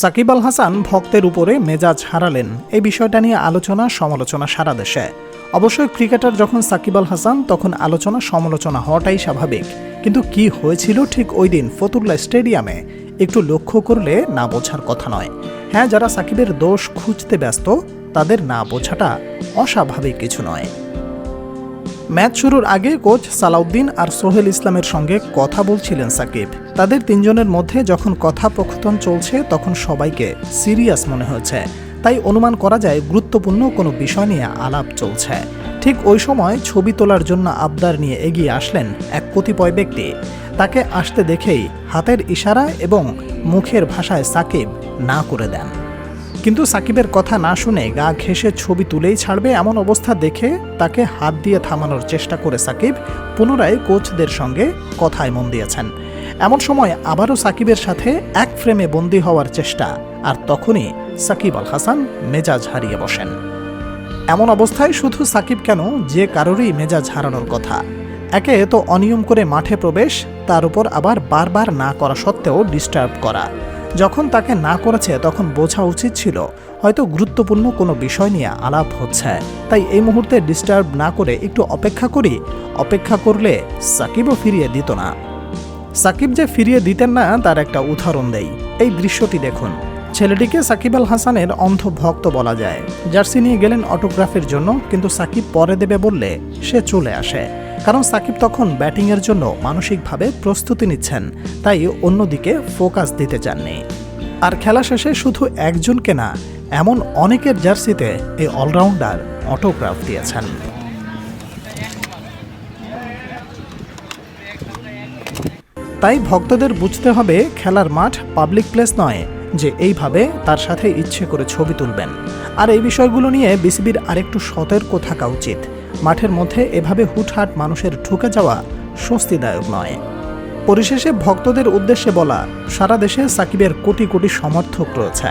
সাকিব আল হাসান ভক্তের উপরে মেজাজ হারালেন। এই বিষয়টা নিয়ে আলোচনা, সমালোচনা সারা দেশে। অবশ্যই ক্রিকেটার যখন সাকিব আল হাসান, তখন আলোচনা, সমালোচনা হওয়াটাই স্বাভাবিক। কিন্তু কি হয়েছিল ঠিক ওই দিন ফতুল্লা স্টেডিয়ামে, একটু লক্ষ্য করলে না বোঝার কথা নয়। হ্যাঁ যারা সাকিবের দোষ খুঁজতে ব্যস্ত, তাদের না বোঝাটা অস্বাভাবিক কিছু নয়। ম্যাচ শুরুর আগে কোচ সালাউদ্দিন আর সোহেল ইসলামের সঙ্গে কথা বলছিলেন সাকিব। তাদের তিনজনের মধ্যে যখন কথোপকথন চলছে, তখন সবাইকে সিরিয়াস মনে হয়েছে তাই অনুমান করা যায়, গুরুত্বপূর্ণ কোনো বিষয় নিয়ে আলাপ চলছে। ঠিক ওই সময় ছবি তোলার জন্য আবদার নিয়ে এগিয়ে আসলেন এক কতিপয় ব্যক্তি। তাকে আসতে দেখেই হাতের ইশারা এবং মুখের ভাষায় সাকিব না করে দেন। কিন্তু সাকিবের কথা না শুনে গা ঘেঁষে ছবি তুলেই ছাড়বে এমন অবস্থা দেখে তাকে হাত দিয়ে থামানোর চেষ্টা করে সাকিব, পুনরায় কোচদের সঙ্গে কথায় মন দিয়েছেন। এমন সময় আবারও সাকিবের সাথে এক ফ্রেমে বন্দী হওয়ার চেষ্টা, আর তখনই সাকিব আল হাসান মেজাজ হারিয়ে বসেন। এমন অবস্থায় শুধু সাকিব কেন, যে কারোরই মেজাজ হারানোর কথা। একে তো অনিয়ম করে মাঠে প্রবেশ, তার উপর আবার বারবার না করা সত্ত্বেও ডিস্টার্ব করা। যখন তাকে না করেছে তখন বোঝা উচিত ছিল, হয়তো গুরুত্বপূর্ণ কোনো বিষয় নিয়ে আলাপ হচ্ছে। তাই এই মুহূর্তে ডিস্টার্ব না করে একটু অপেক্ষা করি, অপেক্ষা করলে সাকিবও ফিরিয়ে দিত না। সাকিব যে ফিরিয়ে দিতেন না, তার একটা উদাহরণ দেই। এই দৃশ্যটি দেখুন। ছেলেটিকে সাকিব আল হাসানের অন্ধ ভক্ত বলা যায়। জার্সি নিয়ে গেলেন অটোগ্রাফের জন্য, কিন্তু সাকিব পরে দেবে বললে সে চলে আসে। কারণ সাকিব তখন ব্যাটিংয়ের জন্য মানসিকভাবে প্রস্তুতি নিচ্ছেন, তাই অন্যদিকে ফোকাস দিতে চাননি। আর খেলা শেষে শুধু একজনকে না, এমন অনেকের জার্সিতে এই অলরাউন্ডার অটোগ্রাফ দিয়েছেন। তাই ভক্তদের বুঝতে হবে খেলার মাঠ পাবলিক প্লেস নয়, যে এইভাবে তার সাথে ইচ্ছে করে ছবি তুলবেন। আর এই বিষয়গুলো নিয়ে বিসিবির আরেকটু সতর্ক থাকা উচিত। মাঠের মধ্যে এভাবে হুটহাট মানুষের ঢুকে যাওয়া স্বস্তিদায়ক নয়। পরিশেষে ভক্তদের উদ্দেশ্যে বলা, সারা দেশে সাকিবের কোটি কোটি সমর্থক রয়েছে।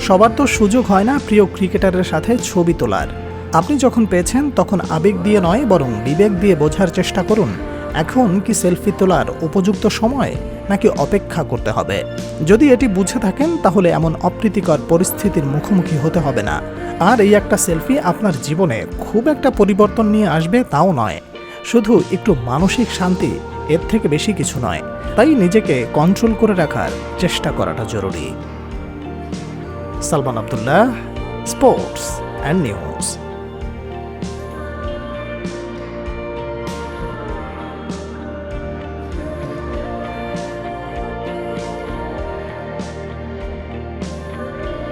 সবার তো সুযোগ হয় না প্রিয় ক্রিকেটারের সাথে ছবি তোলার। আপনি যখন পেয়েছেন, তখন আবেগ দিয়ে নয়, বরং বিবেক দিয়ে বোঝার চেষ্টা করুন, এখন কি সেলফি তোলার উপযুক্ত সময়? নাকি অপেক্ষা করতে হবে। যদি এটি বুঝে থাকেন, তাহলে এমন অপ্রীতিকর পরিস্থিতির মুখোমুখি হতে হবে না। আর এই একটা সেলফি আপনার জীবনে খুব একটা পরিবর্তন নিয়ে আসবে তাও নয়। শুধু একটু মানসিক শান্তি, এর থেকে বেশি কিছু নয়। তাই নিজেকে কন্ট্রোল করে রাখার চেষ্টা করাটা জরুরি। Salman Abdullah sports and news